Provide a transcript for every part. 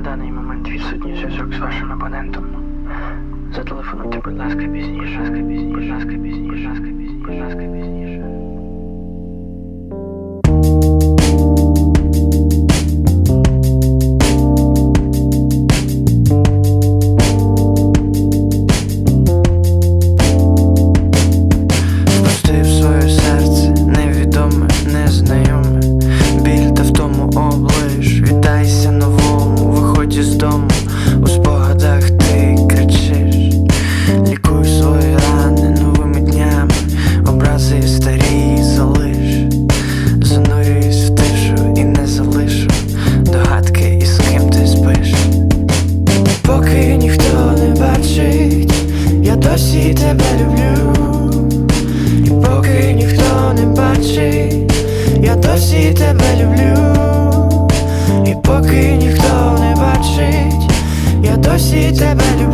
На даний момент відсутній зв'язок з вашим абонентом. Зателефонуйте, будь ласка, пізніше, ласка, пізніше, ласка, пізніше, ласка, пізніше, пізніше. плачи, я досі тебе люблю, і поки ніхто не бачить, я досі тебе люблю.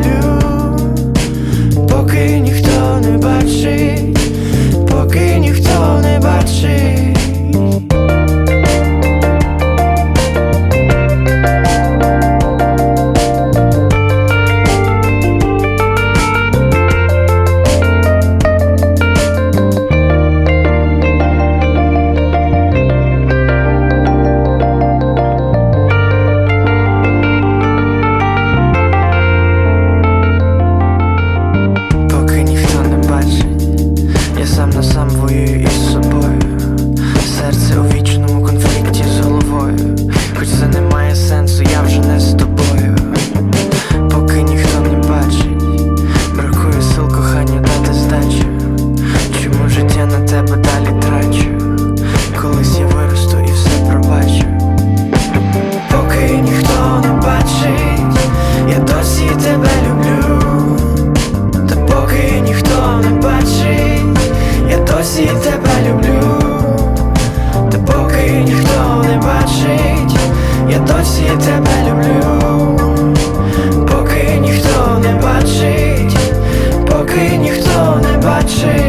Поки ніхто не бачить, поки ніхто не бачить.